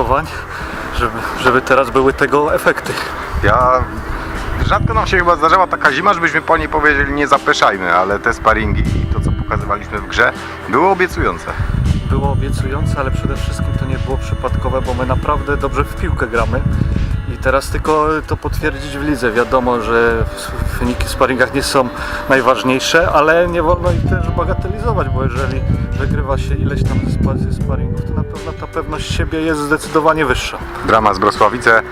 przygotowań, żeby, żeby teraz były tego efekty. Ja... Rzadko nam się chyba zdarzała taka zima, żebyśmy po niej powiedzieli nie zapeszajmy, ale te sparingi i to co pokazywaliśmy w grze było obiecujące. Było obiecujące, ale przede wszystkim to nie było przypadkowe, bo my naprawdę dobrze w piłkę gramy. I teraz tylko to potwierdzić w lidze. Wiadomo, że wyniki w sparingach nie są najważniejsze, ale nie wolno ich też bagatelizować, bo jeżeli wygrywa się ileś tam spa- sparingów, pewno ta pewność siebie jest zdecydowanie wyższa. Drama z Brosławice,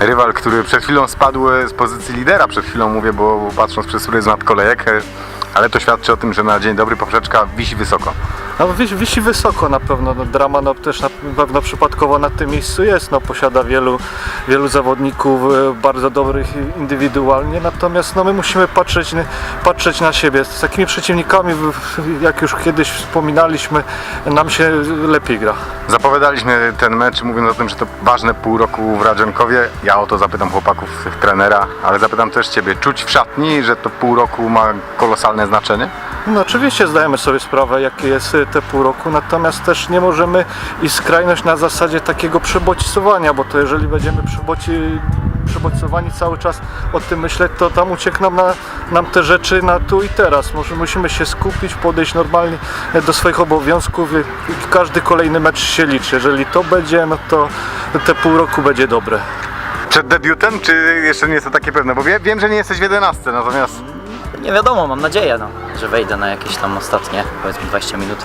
rywal, który przed chwilą spadł z pozycji lidera, przed chwilą mówię, bo patrząc przez pryzmat kolejek, e, ale to świadczy o tym, że na dzień dobry poprzeczka wisi wysoko. No wisi, wisi wysoko na pewno, no, drama no, też na pewno przypadkowo na tym miejscu jest, no, posiada wielu, wielu zawodników e, bardzo dobrych indywidualnie, natomiast no, my musimy patrzeć, patrzeć na siebie. Z takimi przeciwnikami, jak już kiedyś wspominaliśmy, nam się lepiej gra. Zapowiadaliśmy ten mecz mówiąc o tym, że to ważne pół roku w Radzionkowie. Ja o to zapytam chłopaków, trenera, ale zapytam też Ciebie. Czuć w szatni, że to pół roku ma kolosalne znaczenie? No oczywiście zdajemy sobie sprawę, jakie jest y, te pół roku, natomiast też nie możemy iść skrajność na zasadzie takiego przebodźcowania, bo to jeżeli będziemy przeboci, przebodźcowani cały czas o tym myśleć, to tam uciekną na, nam te rzeczy na tu i teraz. Może musimy się skupić, podejść normalnie e, do swoich obowiązków i, i każdy kolejny mecz się liczy. Jeżeli to będzie, no to te pół roku będzie dobre. Przed debiutem, czy jeszcze nie jest to takie pewne? Bo wie, wiem, że nie jesteś w 11, natomiast Nie wiadomo, mam nadzieję, no, że wejdę na jakieś tam ostatnie, powiedzmy 20 minut.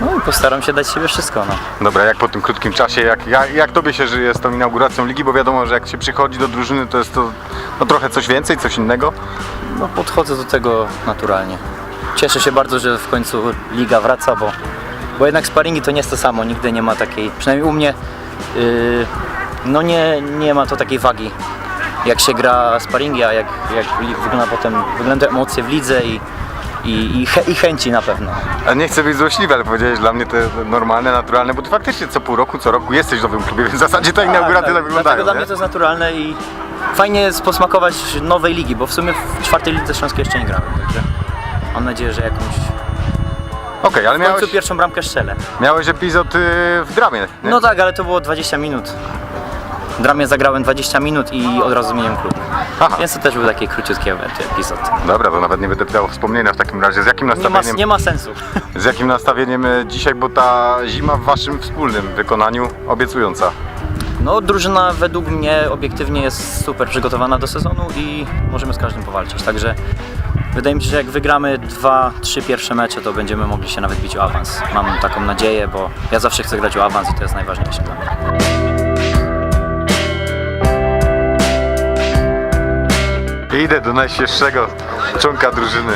No i postaram się dać siebie wszystko, no. dobra, jak po tym krótkim czasie, jak, jak, jak Tobie się żyje z tą inauguracją ligi? Bo wiadomo, że jak się przychodzi do drużyny, to jest to no, trochę coś więcej, coś innego. no podchodzę do tego naturalnie. Cieszę się bardzo, że w końcu liga wraca, bo, bo jednak sparingi to nie jest to samo, nigdy nie ma takiej, przynajmniej u mnie, yy, no nie, nie ma to takiej wagi. Jak się gra sparingi, a jak, jak wygląda potem, wyglądają emocje w lidze i, i, i, i chęci na pewno. A nie chcę być złośliwy, ale powiedziałeś dla mnie to normalne, naturalne, bo Ty faktycznie co pół roku, co roku jesteś w nowym klubie, więc w zasadzie te inauguracje tak, wyglądają, Dlatego dla nie? mnie to jest naturalne i fajnie jest posmakować nowej ligi, bo w sumie w czwartej lidze śląskiej jeszcze nie grałem, także mam nadzieję, że jakąś Okej, ale w końcu miałeś, pierwszą bramkę strzelę. miałeś epizod y, w dramie, nie? No tak, ale to było 20 minut. Dramie zagrałem 20 minut i od razu zmieniłem klub. Aha. Więc to też był taki króciutki epizod. Dobra, to nawet nie będę pytał o wspomnienia w takim razie. Z jakim Nie ma, nastawieniem, nie ma sensu. z jakim nastawieniem y, dzisiaj, bo ta zima w Waszym wspólnym wykonaniu obiecująca. No drużyna według mnie obiektywnie jest super przygotowana do sezonu i możemy z każdym powalczyć. Także wydaje mi się, że jak wygramy dwa, trzy pierwsze mecze, to będziemy mogli się nawet bić o awans. Mam taką nadzieję, bo ja zawsze chcę grać o awans i to jest najważniejsze dla mnie. Idę do najświeższego członka drużyny.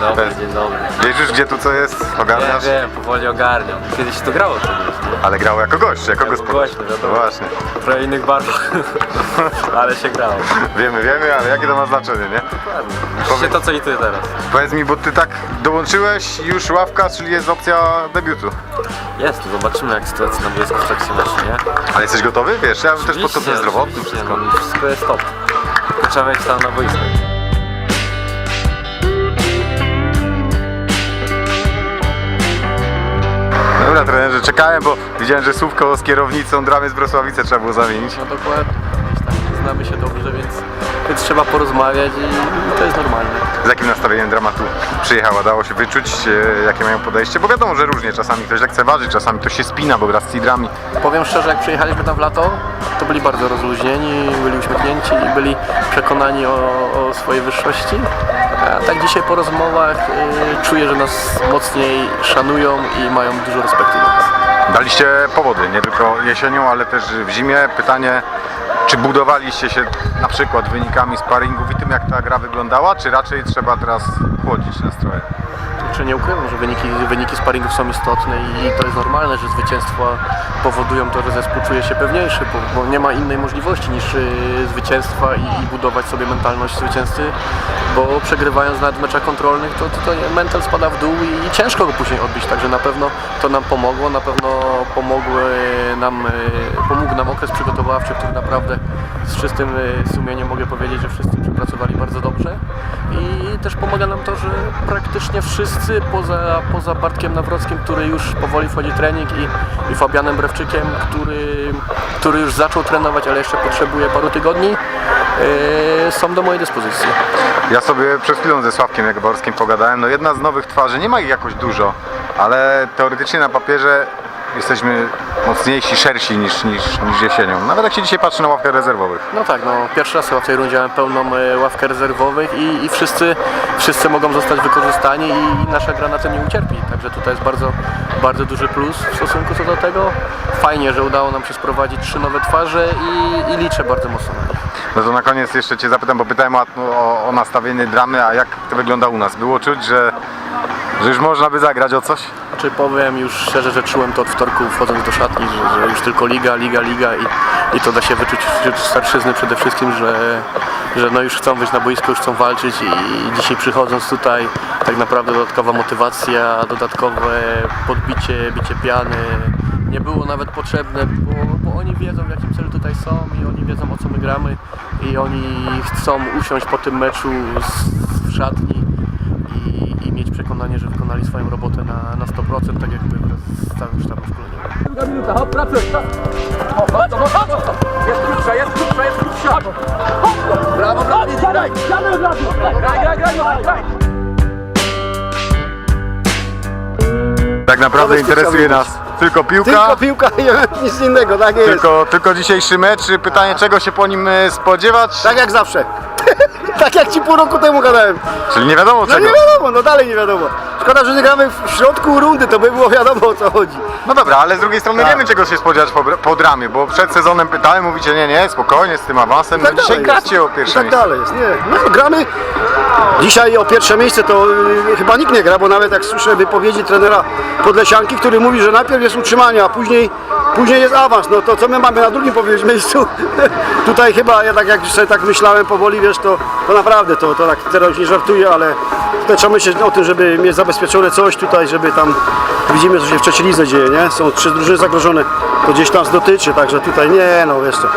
Dobry, dzień dobry. Wiesz już gdzie tu co jest? Ogarniasz? Wiem, wiem, powoli ogarniam. Kiedyś to grało to? Ale grał jako gość, jako gospodarz. gość, no wiadomo. No właśnie. Trochę innych barwach, ale się grało. Wiemy, wiemy, ale jakie to ma znaczenie, nie? Właśnie to co i ty teraz. Powiedz mi, bo ty tak dołączyłeś już ławka, czyli jest opcja debiutu. Jest, to zobaczymy jak sytuacja na boisku w trakcie meczu, nie? Ale jesteś gotowy? Wiesz, ja też pod kątem zdrowotnym wszystko. no, Wszystko jest top. Trzeba wejść tam na boisko. Dobra trenerze, czekałem, bo widziałem, że słówko z kierownicą dramy z Wrocławice trzeba było zamienić. No dokładnie. Gdzieś tam znamy się dobrze, więc, więc trzeba porozmawiać i to jest normalne. Z jakim nastawieniem dramatu przyjechała? Dało się wyczuć, e, jakie mają podejście? Bo wiadomo, że różnie. Czasami ktoś lekceważy, czasami ktoś się spina, bo gra z Cidrami. Powiem szczerze, jak przyjechaliśmy tam w lato, to byli bardzo rozluźnieni, byli uśmiechnięci i byli przekonani o, o swojej wyższości. A tak dzisiaj po rozmowach y, czuję, że nas mocniej szanują i mają dużo respektu do nas. Daliście powody, nie tylko jesienią, ale też w zimie. Pytanie, czy budowaliście się na przykład wynikami sparingów i tym, jak ta gra wyglądała, czy raczej trzeba teraz chłodzić nastroje? Czy nie ukrywam, że wyniki, wyniki sparingów są istotne i to jest normalne, że zwycięstwa powodują to, że zespół czuje się pewniejszy, bo, bo nie ma innej możliwości niż y, zwycięstwa i, i budować sobie mentalność zwycięzcy, bo przegrywając nawet w meczach kontrolnych, to, to, to mental spada w dół i, i ciężko go później odbić, także na pewno to nam pomogło, na pewno pomogły nam, e, pomógł nam okres przygotowawczy, który naprawdę z czystym e, sumieniem mogę powiedzieć, że wszyscy przepracowali bardzo dobrze i też pomaga nam to, że praktycznie wszyscy poza, poza Bartkiem Nawrockim, który już powoli wchodzi w trening i, i Fabianem Brewczykiem, który, który już zaczął trenować, ale jeszcze potrzebuje paru tygodni, e, są do mojej dyspozycji. Ja sobie przed chwilą ze Sławkiem Jagoborskim pogadałem. No jedna z nowych twarzy, nie ma ich jakoś dużo, ale teoretycznie na papierze jesteśmy mocniejsi, szersi niż, niż, niż jesienią. Nawet jak się dzisiaj patrzy na ławkę rezerwowych. No tak, no pierwszy raz chyba w tej rundzie mamy pełną e, ławkę rezerwowych i, i wszyscy, wszyscy mogą zostać wykorzystani i nasza gra na tym nie ucierpi. Także tutaj jest bardzo, bardzo duży plus w stosunku co do tego. Fajnie, że udało nam się sprowadzić trzy nowe twarze i, i liczę bardzo mocno na nich. No to na koniec jeszcze Cię zapytam, bo pytałem o, o, o nastawienie dramy, a jak to wygląda u nas? Było czuć, że, że już można by zagrać o coś? Znaczy powiem już szczerze, że czułem to od wtorku wchodząc do szatni, że, że już tylko liga, liga, liga i, i to da się wyczuć wśród starszyzny przede wszystkim, że, że no już chcą wyjść na boisko, już chcą walczyć i dzisiaj przychodząc tutaj tak naprawdę dodatkowa motywacja, dodatkowe podbicie, bicie piany. Nie było nawet potrzebne, bo, bo oni wiedzą w jakim celu tutaj są i oni wiedzą o co my gramy. I oni chcą usiąść po tym meczu z, w szatni mieć przekonanie, że wykonali swoją robotę na, na 100%, tak jakby wraz z całym sztabem szkoleniowym. Tak naprawdę interesuje nas tylko piłka. Tylko piłka i nic innego, tak jest. Tylko, tylko dzisiejszy mecz. Pytanie, czego się po nim e, spodziewać? Tak jak zawsze. Tak jak ci pół roku temu gadałem. Czyli nie wiadomo No czego. nie wiadomo, no dalej nie wiadomo. Szkoda, że nie gramy w środku rundy, to by było wiadomo o co chodzi. No dobra, ale z drugiej strony Tak. wiemy czego się spodziewać po, po dramie, bo przed sezonem pytałem, mówicie nie, nie, spokojnie z tym awansem. No dzisiaj dalej jest. gracie o I pierwsze tak miejsce. dalej jest, nie. No gramy. Dzisiaj o pierwsze miejsce to y, chyba nikt nie gra, bo nawet jak słyszę wypowiedzi trenera Podlesianki, który mówi, że najpierw jest utrzymanie, a później, później jest awans. No to co my mamy na drugim miejscu? Tutaj chyba, ja tak jak sobie tak myślałem powoli, wiesz, to, to naprawdę, to, to tak teraz nie żartuję, ale tutaj trzeba myśleć o tym, żeby mieć zabezpieczone coś tutaj, żeby tam, widzimy co się w trzeciej lidze dzieje, nie? Są trzy drużyny zagrożone, to gdzieś nas dotyczy, także tutaj nie, no wiesz co,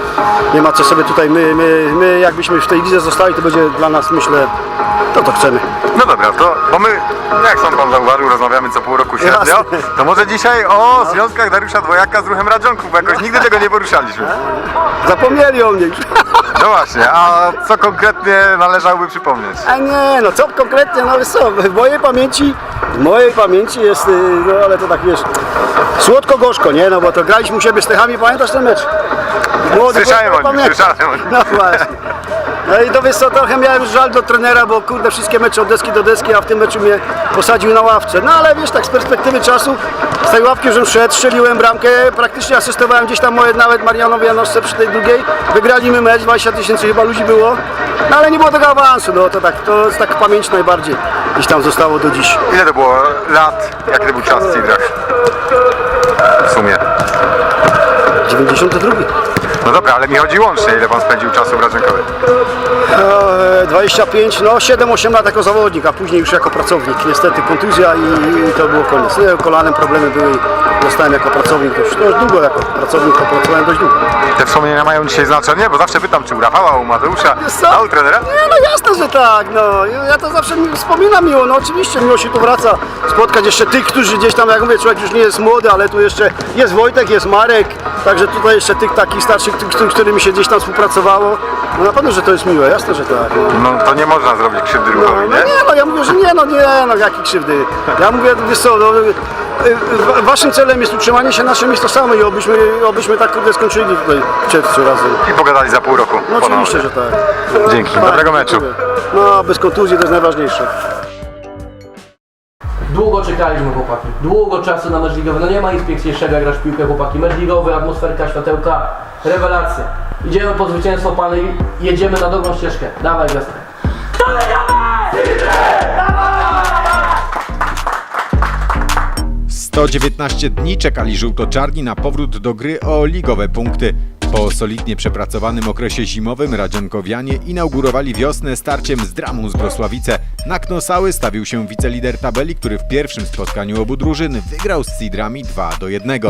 nie ma co sobie tutaj, my, my, my jakbyśmy w tej lidze zostali, to będzie dla nas, myślę, to to chcemy. No dobra, to bo my, jak sam pan zauważył, rozmawiamy co pół roku średnio, Jasne. to może dzisiaj o związkach Dariusza Dwojaka z ruchem Radżonków, bo jakoś nigdy tego nie poruszaliśmy. Zapomnieli o mnie już. No właśnie, a co konkretnie należałoby przypomnieć? A nie, no co konkretnie, no wiesz co, w mojej pamięci, w mojej pamięci jest, y, no ale to tak wiesz, słodko-gorzko, nie, no bo to graliśmy u siebie z Techami, pamiętasz ten mecz? Młody, Słyszałem o nim, pamiętasz? słyszałem o nim. No właśnie. No i to wiesz co, trochę miałem żal do trenera, bo kurde wszystkie mecze od deski do deski, a w tym meczu mnie posadził na ławce. No ale wiesz, tak z perspektywy czasu, z tej ławki już szedł, strzeliłem bramkę, praktycznie asystowałem gdzieś tam moje, nawet Marianowi Janoszce przy tej drugiej. Wygraliśmy mecz, 20 tysięcy chyba ludzi było, no ale nie było tego awansu, no to tak, to jest tak pamięć najbardziej gdzieś tam zostało do dziś. Ile to było lat, jaki to był czas w Cidrach? W sumie. 92. No dobra, ale mi chodzi łącznie, ile pan spędził czasu w Radżonkowie. E, 25, no 7-8 lat jako zawodnik, a później już jako pracownik. Niestety kontuzja i, i to było koniec. Nie, kolanem problemy były i zostałem jako pracownik dość, dość długo, jako pracownik to pracowałem dość długo. Te wspomnienia mają dzisiaj znaczenie, bo zawsze pytam, czy u Rafała, u Mateusza, Wiesz co? a u trenera? Nie, no jasne, że tak, no. Ja to zawsze mi wspominam miło, no oczywiście miło się tu wraca, spotkać jeszcze tych, którzy gdzieś tam, jak mówię, człowiek już nie jest młody, ale tu jeszcze jest Wojtek, jest Marek, także tutaj jeszcze tych takich starszych, z którymi się gdzieś tam współpracowało. No na pewno, że to jest miłe, jasne, że tak. No. To nie można zrobić krzywdy No, ruchowi, no nie? nie, no ja mówię, że nie, no nie, no jakie krzywdy. Ja mówię, wiesz co, no, wa- waszym celem jest utrzymanie się, naszym jest to samo i obyśmy, obyśmy tak skończyli tutaj w czerwcu razem. I pogadali za pół roku. No ponownie. oczywiście, że tak. Dzięki, dobrego meczu. No, bez kontuzji to jest najważniejsze. Długo czekaliśmy chłopaki, długo czasu na mecz ligowy, no nie ma nic piękniejszego jak grasz w piłkę chłopaki, mecz ligowy, atmosferka, światełka, rewelacja. Idziemy po zwycięstwo pany i jedziemy na dobrą ścieżkę, dawaj gwiazdkę. 119 dni czekali żółto-czarni na powrót do gry o ligowe punkty. Po solidnie przepracowanym okresie zimowym Radzionkowianie inaugurowali wiosnę starciem z Dramą z Brosławice. Na Knosały stawił się wicelider tabeli, który w pierwszym spotkaniu obu drużyn wygrał z Cidrami 2 do 1.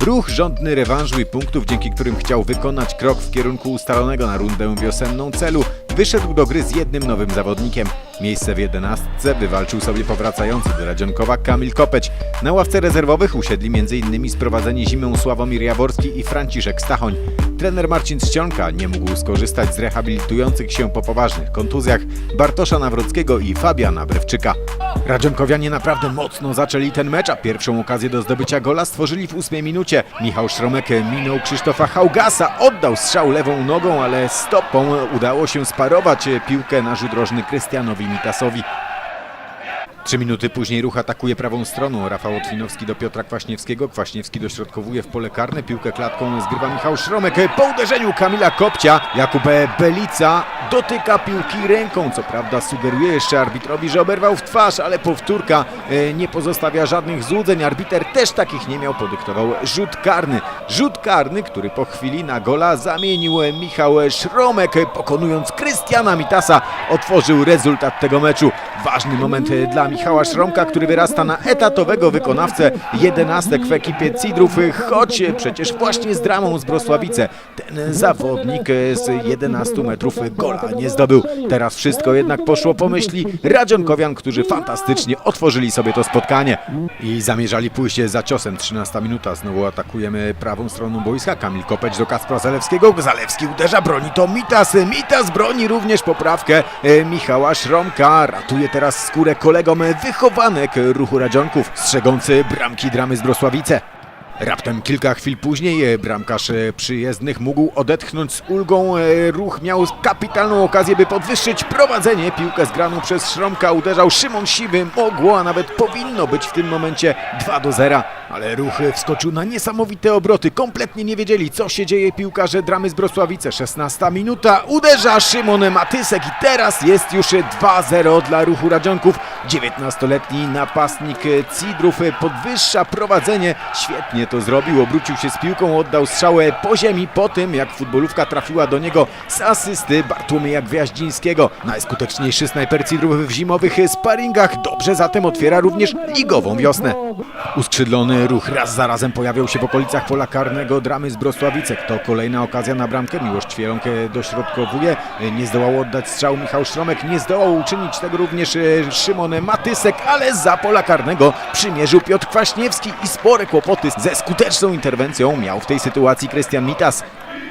Ruch żądny rewanżu i punktów, dzięki którym chciał wykonać krok w kierunku ustalonego na rundę wiosenną celu, wyszedł do gry z jednym nowym zawodnikiem. Miejsce w jedenastce wywalczył sobie powracający do Radzionkowa Kamil Kopeć. Na ławce rezerwowych usiedli m.in. sprowadzeni zimą Sławomir Jaworski i Franciszek Stachoń. Trener Marcin Czcionka nie mógł skorzystać z rehabilitujących się po poważnych kontuzjach Bartosza Nawrockiego i Fabiana Brewczyka. Radzionkowianie naprawdę mocno zaczęli ten mecz, a pierwszą okazję do zdobycia gola stworzyli w ósmej minucie. Michał Szromek minął Krzysztofa Haugasa, oddał strzał lewą nogą, ale stopą udało się sparować piłkę na rzut rożny Krystianowi Mitasowi. Trzy minuty później ruch atakuje prawą stroną. Rafał Otwinowski do Piotra Kwaśniewskiego. Kwaśniewski dośrodkowuje w pole karne. Piłkę klatką zgrywa Michał Szromek. Po uderzeniu Kamila Kopcia Jakub Belica dotyka piłki ręką. Co prawda sugeruje jeszcze arbitrowi, że oberwał w twarz, ale powtórka e, nie pozostawia żadnych złudzeń. Arbiter też takich nie miał. Podyktował rzut karny. Rzut karny, który po chwili na gola zamienił Michał Szromek. Pokonując Krystiana Mitasa otworzył rezultat tego meczu. Ważny moment e, dla Michała Szromka, który wyrasta na etatowego wykonawcę jedenastek w ekipie Cidrów, choć przecież właśnie z dramą z Brosławice ten zawodnik z 11 metrów gola nie zdobył. Teraz wszystko jednak poszło po myśli Radzionkowian, którzy fantastycznie otworzyli sobie to spotkanie i zamierzali pójść za ciosem. 13 minuta, znowu atakujemy prawą stroną boiska. Kamil Kopeć do Kaspra Zalewskiego. Zalewski uderza, broni to Mitas. Mitas broni również poprawkę e, Michała Szromka. Ratuje teraz skórę kolegom wychowanek ruchu Radzionków, strzegący bramki dramy z Brosławice. Raptem kilka chwil później e, bramkarz e, przyjezdnych mógł odetchnąć z ulgą. E, Ruch miał kapitalną okazję, by podwyższyć prowadzenie. Piłkę zgraną przez Szromka uderzał Szymon Siwy. Mogło, a nawet powinno być w tym momencie 2 do 0. Ale ruch wskoczył na niesamowite obroty. Kompletnie nie wiedzieli, co się dzieje. Piłkarze dramy z Brosławice. 16 minuta. Uderza Szymon Matysek i teraz jest już 2-0 dla ruchu Radzionków. 19-letni napastnik Cidrów podwyższa prowadzenie. Świetnie to zrobił. Obrócił się z piłką, oddał strzałę po ziemi po tym, jak futbolówka trafiła do niego z asysty Bartłomieja Gwiaździńskiego. Najskuteczniejszy snajper Cidrów w zimowych sparingach. Dobrze zatem otwiera również ligową wiosnę. Uskrzydlony ruch raz za razem pojawiał się w okolicach pola karnego dramy z Brosławicek. To kolejna okazja na bramkę. Miłość Ćwieronkę dośrodkowuje. Nie zdołał oddać strzału Michał Szromek. Nie zdołał uczynić tego również e, Szymon Matysek, ale za pola karnego przymierzył Piotr Kwaśniewski i spore kłopoty ze skuteczną interwencją miał w tej sytuacji Krystian Mitas.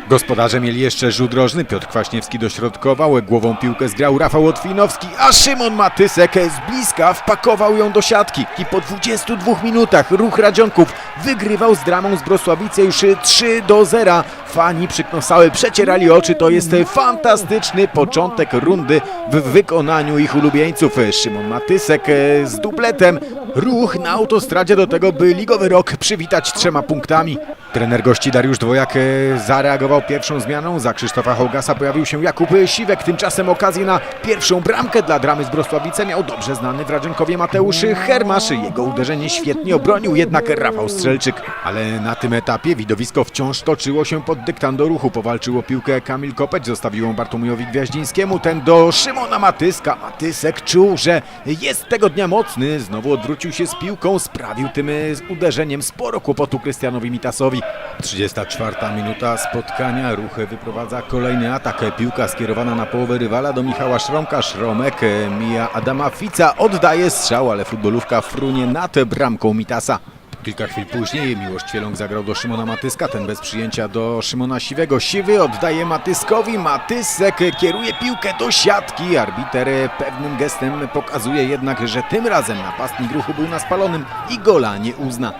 Gospodarze mieli jeszcze rzut. Piotr Kwaśniewski dośrodkował, głową piłkę zgrał Rafał Otwinowski, a Szymon Matysek z bliska wpakował ją do siatki. I po 22 minutach ruch Radzionków wygrywał z dramą z Brosławice już 3 do 0. Fani przyknosały, przecierali oczy. To jest fantastyczny początek rundy w wykonaniu ich ulubieńców. Szymon Matysek e, z dubletem. Ruch na autostradzie do tego, by ligowy rok przywitać trzema punktami. Trener gości Dariusz Dwojak e, zareagował pierwszą zmianą. Za Krzysztofa Hołgasa pojawił się Jakub Siwek. Tymczasem okazję na pierwszą bramkę dla dramy z Brosławice miał dobrze znany w Radzionkowie Mateusz Hermasz. Jego uderzenie świetnie obronił jednak Rafał Strzelczyk. Ale na tym etapie widowisko wciąż toczyło się pod dyktando ruchu. Powalczył o piłkę Kamil Kopeć, zostawił ją Bartłomiejowi Gwiaździńskiemu. Ten do Szymona Matyska. Matysek czuł, że jest tego dnia mocny. Znowu odwrócił się z piłką. Sprawił tym e, uderzeniem sporo kłopotu Krystianowi Mitasowi. 34 minuta spotkania. Ruch wyprowadza kolejny atak. Piłka skierowana na połowę rywala do Michała Szromka. Szromek e, mija Adama Fica. Oddaje strzał, ale futbolówka frunie nad bramką Mitasa. Kilka chwil później Miłosz Cieląg zagrał do Szymona Matyska, ten bez przyjęcia do Szymona Siwego. Siwy oddaje Matyskowi, Matysek kieruje piłkę do siatki. Arbiter pewnym gestem pokazuje jednak, że tym razem napastnik ruchu był na spalonym i gola nie uzna.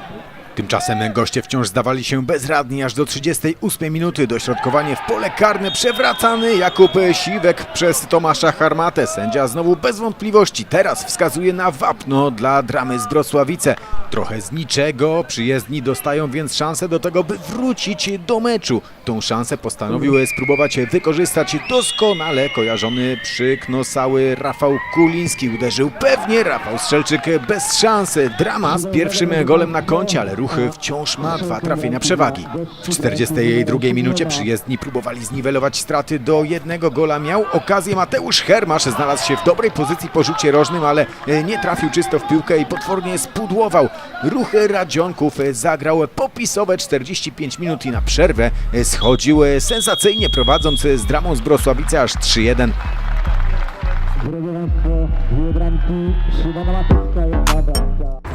Tymczasem goście wciąż zdawali się bezradni aż do 38 minuty. Dośrodkowanie w pole karne przewracany Jakub Siwek przez Tomasza Harmatę. Sędzia znowu bez wątpliwości teraz wskazuje na wapno dla dramy z Brosławice. Trochę z niczego przyjezdni dostają więc szansę do tego, by wrócić do meczu. Tą szansę postanowił spróbować wykorzystać doskonale kojarzony przyknosały Rafał Kuliński. Uderzył pewnie Rafał Strzelczyk bez szansy. Drama z pierwszym golem na koncie, ale Ruch wciąż ma dwa trafienia przewagi. W 42 minucie przyjezdni próbowali zniwelować straty do jednego gola. Miał okazję Mateusz Hermasz, znalazł się w dobrej pozycji po rzucie rożnym, ale e, nie trafił czysto w piłkę i potwornie spudłował. Ruch Radzionków e, zagrał popisowe 45 minut i na przerwę e, schodził sensacyjnie prowadząc z dramą z Brosławice aż 3-1.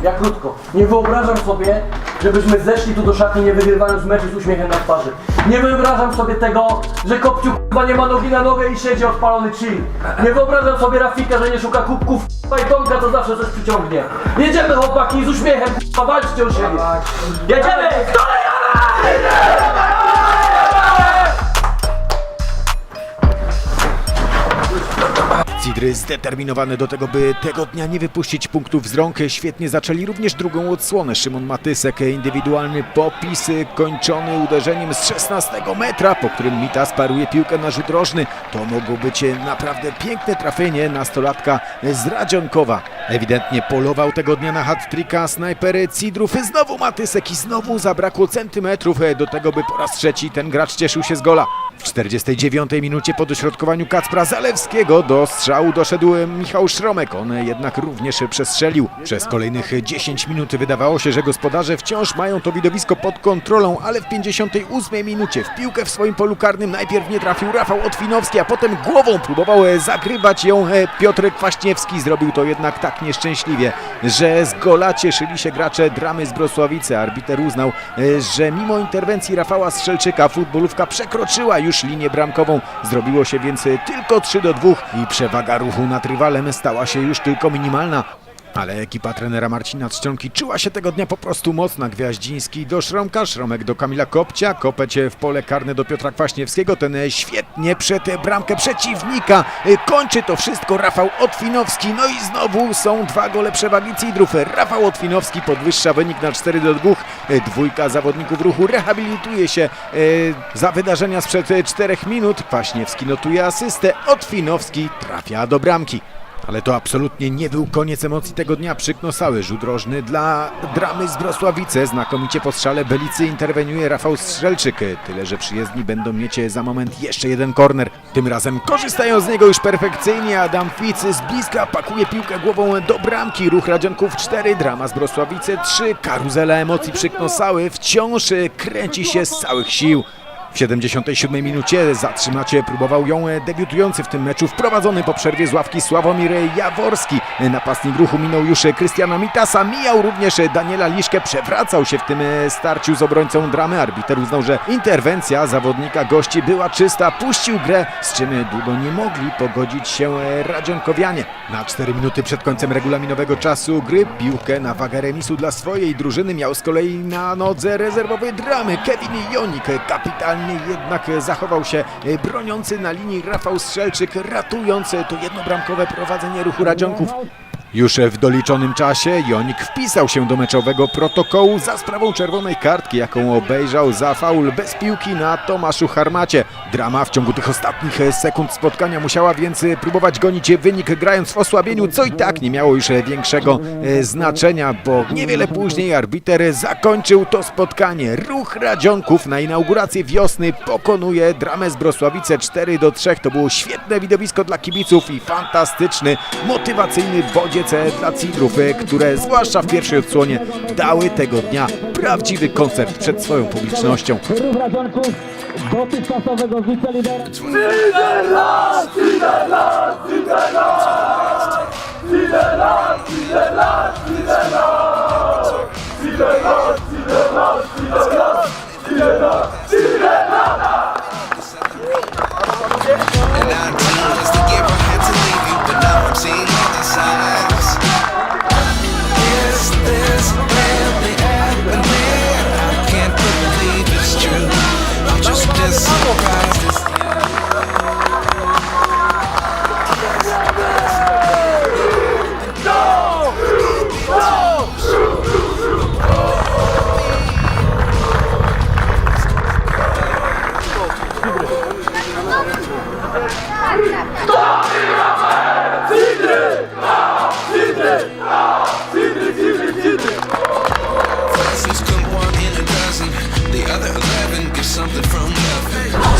Ja krótko. Nie wyobrażam sobie, żebyśmy zeszli tu do szatni nie wygrywając meczu z uśmiechem na twarzy. Nie wyobrażam sobie tego, że Kopciu k***a nie ma nogi na nogę i siedzi odpalony chill. Nie wyobrażam sobie Rafika, że nie szuka kubków k***a i Tomka, to zawsze coś przyciągnie. Jedziemy chłopaki z uśmiechem k***a, walczcie o siebie. Jedziemy! Cidry zdeterminowany do tego, by tego dnia nie wypuścić punktów z rąk. Świetnie zaczęli również drugą odsłonę. Szymon Matysek, indywidualny popis kończony uderzeniem z 16 metra, po którym Mita sparuje piłkę na rzut rożny. To mogło być naprawdę piękne trafienie nastolatka z Radzionkowa. Ewidentnie polował tego dnia na hat-tricka snajper Cidrów. Znowu Matysek i znowu zabrakło centymetrów do tego, by po raz trzeci ten gracz cieszył się z gola. W 49 minucie po dośrodkowaniu Kacpra Zalewskiego do strzału doszedł Michał Szromek. On jednak również przestrzelił. Przez kolejnych 10 minut wydawało się, że gospodarze wciąż mają to widowisko pod kontrolą, ale w 58 minucie w piłkę w swoim polu karnym najpierw nie trafił Rafał Otwinowski, a potem głową próbował zagrywać ją Piotr Kwaśniewski. Zrobił to jednak tak nieszczęśliwie, że z gola cieszyli się gracze dramy z Brosławicy. Arbiter uznał, że mimo interwencji Rafała Strzelczyka futbolówka przekroczyła już linię bramkową. Zrobiło się więc tylko 3 do 2 i przewaga ruchu nad rywalem stała się już tylko minimalna. Ale ekipa trenera Marcina Trzcionki czuła się tego dnia po prostu mocna. Gwiaździński do Szromka, Szromek do Kamila Kopcia, Kopeć w pole karne do Piotra Kwaśniewskiego. Ten świetnie przed bramkę przeciwnika. Kończy to wszystko Rafał Otwinowski. No i znowu są dwa gole przewagi Cidrów. Rafał Otwinowski podwyższa wynik na 4 do 2. Dwójka zawodników ruchu rehabilituje się e, za wydarzenia sprzed 4 minut. Kwaśniewski notuje asystę, Otwinowski trafia do bramki. Ale to absolutnie nie był koniec emocji tego dnia. Przyknosały rzut rożny dla dramy z Wrocławice. Znakomicie po strzale Belicy interweniuje Rafał Strzelczyk. Tyle, że przyjezdni będą mieć za moment jeszcze jeden korner. Tym razem korzystają z niego już perfekcyjnie. Adam Fic z bliska pakuje piłkę głową do bramki. Ruch Radzionków 4, drama z Wrocławice 3. Karuzela emocji przyknosały. Wciąż kręci się z całych sił. W 77 minucie zatrzymacie próbował ją debiutujący w tym meczu wprowadzony po przerwie z ławki Sławomir Jaworski. Napastnik ruchu minął już Krystiana Mitasa, mijał również Daniela Liszkę, przewracał się w tym starciu z obrońcą dramy. Arbiter uznał, że interwencja zawodnika gości była czysta, puścił grę, z czym długo nie mogli pogodzić się Radzionkowianie. Na 4 minuty przed końcem regulaminowego czasu gry piłkę na wagę remisu dla swojej drużyny miał z kolei na nodze rezerwowy dramy Kevin Jonik. Kapitalnie jednak zachował się broniący na linii Rafał Strzelczyk, ratując to jednobramkowe prowadzenie ruchu Radzionków. Już w doliczonym czasie Jonik wpisał się do meczowego protokołu za sprawą czerwonej kartki, jaką obejrzał za faul bez piłki na Tomaszu Harmacie. Drama w ciągu tych ostatnich sekund spotkania musiała więc próbować gonić wynik grając w osłabieniu, co i tak nie miało już większego e, znaczenia, bo niewiele później arbiter zakończył to spotkanie. Ruch Radzionków na inaugurację wiosny pokonuje dramę z Brosławice 4 do 3. To było świetne widowisko dla kibiców i fantastyczny, motywacyjny bodziec dla Cidrów, które zwłaszcza w pierwszej odsłonie dały tego dnia prawdziwy koncert przed swoją publicznością. And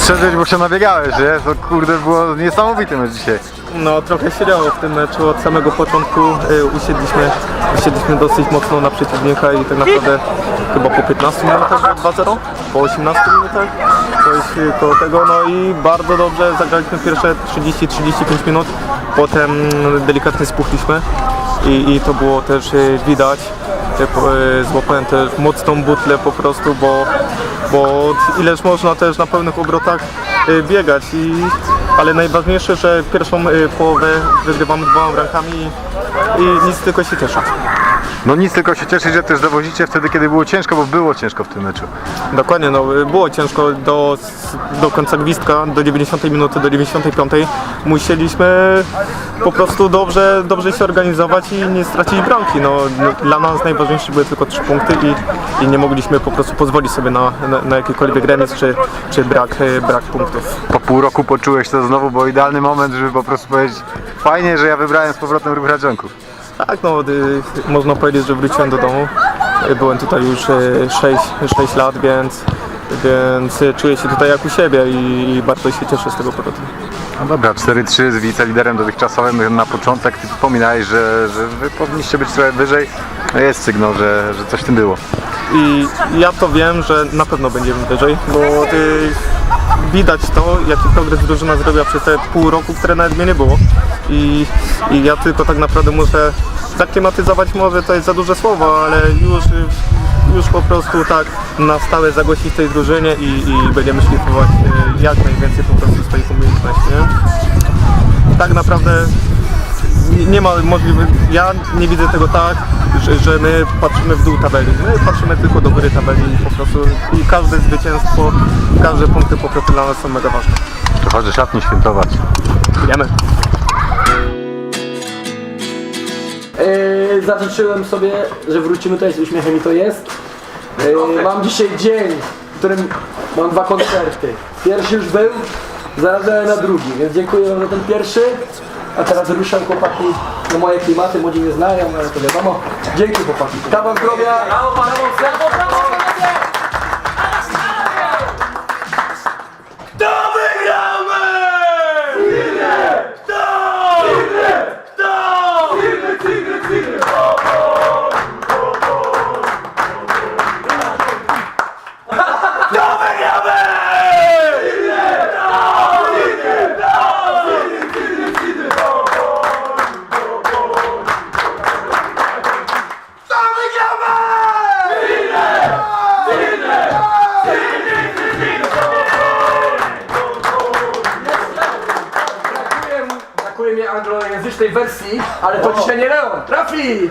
Strzeliłeś, bo się nabiegałeś, nie? To kurde było niesamowity mecz dzisiaj. No trochę się działo w tym meczu od samego początku. Y, usiedliśmy, usiedliśmy dosyć mocno na przeciwnika i tak naprawdę chyba po 15 minutach było 2-0, po 18 minutach coś y, koło tego. No i bardzo dobrze zagraliśmy pierwsze 30-35 minut, potem delikatnie spuchliśmy i, i to było też y, widać. Y, Złapałem też mocną butlę po prostu, bo, bo ileż można też na pełnych obrotach y, biegać i ale najważniejsze, że pierwszą y, połowę wygrywamy dwoma bramkami i nic tylko się cieszę. No nic, tylko się cieszyć, że też dowozicie wtedy, kiedy było ciężko, bo było ciężko w tym meczu. Dokładnie, no było ciężko do, do końca gwizdka, do 90 minuty, do 95 musieliśmy po prostu dobrze, dobrze się organizować i nie stracić bramki. No, no, dla nas najważniejsze były tylko trzy punkty i, i nie mogliśmy po prostu pozwolić sobie na, na, na jakikolwiek remis czy, czy brak, y, brak punktów. Po pół roku poczułeś to znowu, bo idealny moment, żeby po prostu powiedzieć fajnie, że ja wybrałem z powrotem ruch Radzionków. Tak, no y, można powiedzieć, że wróciłem do domu. Y, Byłem tutaj już y, 6, 6 lat, więc, więc czuję się tutaj jak u siebie i, i bardzo się cieszę z tego powodu. No dobra, 4-3 z wiceliderem dotychczasowym na początek. Ty wspominałeś, że, że wy powinniście być trochę wyżej. No jest sygnał, że, że coś w tym było. I ja to wiem, że na pewno będziemy wyżej, bo y, widać to, jaki progres drużyna zrobiła przez te pół roku, które nawet mnie nie było. I, I ja tylko tak naprawdę muszę zaklimatyzować może to jest za duże słowo, ale już, już po prostu tak na stałe zagłosić tej drużynie i, i będziemy szlifować y, jak najwięcej po prostu swoich umiejętności. Nie? Tak naprawdę nie, ma możliwości, ja nie widzę tego tak, że, że my patrzymy w dół tabeli. My patrzymy tylko do góry tabeli i po prostu i każde zwycięstwo, każde punkty po prostu dla nas są mega ważne. To chodzi szatni świętować. Wiemy. Yy, zażyczyłem sobie, że wrócimy tutaj z uśmiechem i to jest. Yy, mam dzisiaj dzień, w którym mam dwa koncerty. Pierwszy już był, zaraz jadę na drugi, więc dziękuję za ten pierwszy. A teraz ruszam chłopaki na moje klimaty, młodzi nie znają, ale to wiadomo. Dzięki chłopaki. Kawał zdrowia. Brawo, brawo, brawo, brawo, panowie! Mi anglojęzycznej wersji, ale to dzisiaj nie Leon. Trafi!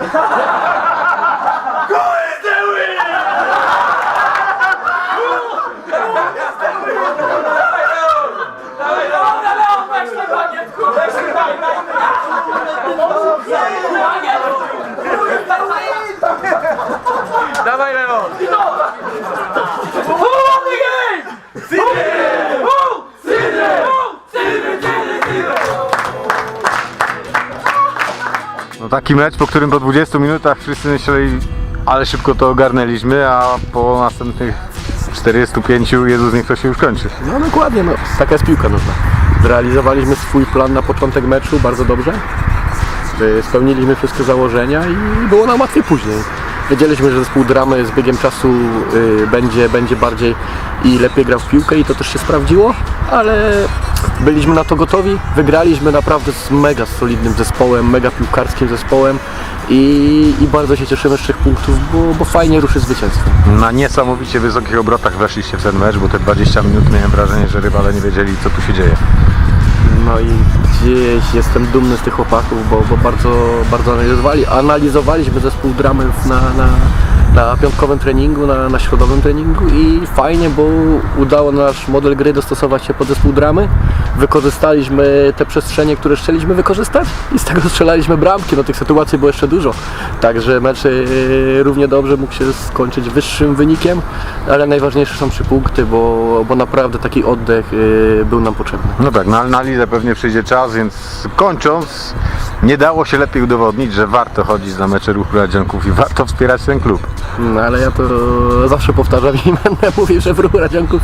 Dawaj Leon! No taki mecz, po którym po 20 minutach wszyscy myśleli, ale szybko to ogarnęliśmy, a po następnych 45 Jezus niech to się już kończy. No dokładnie, no. taka jest piłka nożna. Zrealizowaliśmy swój plan na początek meczu bardzo dobrze. Spełniliśmy wszystkie założenia i było nam łatwiej później. Wiedzieliśmy, że zespół dramy z biegiem czasu y, będzie, będzie bardziej i lepiej grał w piłkę i to też się sprawdziło, ale byliśmy na to gotowi. Wygraliśmy naprawdę z mega solidnym zespołem, mega piłkarskim zespołem i, i bardzo się cieszymy z trzech punktów, bo, bo fajnie ruszy zwycięstwo. Na niesamowicie wysokich obrotach weszliście w ten mecz, bo te 20 minut miałem wrażenie, że rywale nie wiedzieli co tu się dzieje. No i gdzieś jestem dumny z tych chłopaków, bo, bo bardzo, bardzo analizowali, analizowaliśmy zespół dramy na, na, na piątkowym treningu, na, na środowym treningu i fajnie, bo udało nasz model gry dostosować się pod zespół dramy. Wykorzystaliśmy te przestrzenie, które chcieliśmy wykorzystać i z tego strzelaliśmy bramki. No tych sytuacji było jeszcze dużo. Także mecz e, równie dobrze mógł się skończyć wyższym wynikiem, ale najważniejsze są trzy punkty, bo, bo naprawdę taki oddech e, był nam potrzebny. No tak, na analizę pewnie przyjdzie czas, więc kończąc, nie dało się lepiej udowodnić, że warto chodzić na mecze ruchu Radzianków i warto wspierać ten klub. No ale ja to zawsze powtarzam i będę mówił, że w ruchu Radzianków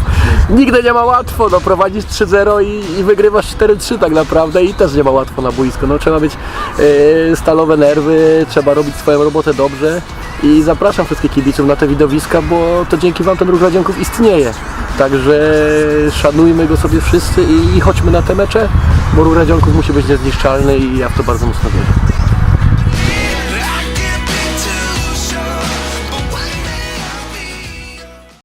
nigdy nie ma łatwo. No, prowadzisz 3-0 i, i wygrywasz 4-3 tak naprawdę i też nie ma łatwo na boisku. No, trzeba mieć e, stalowe nerwy, trzeba robić swoją robotę dobrze i zapraszam wszystkich kibiców na te widowiska, bo to dzięki Wam ten ruch Radzianków istnieje. Także szanujmy go sobie wszyscy i, i chodźmy na te mecze, bo ruch Radzianków musi być niezniszczalny i ja w to bardzo mocno wierzę.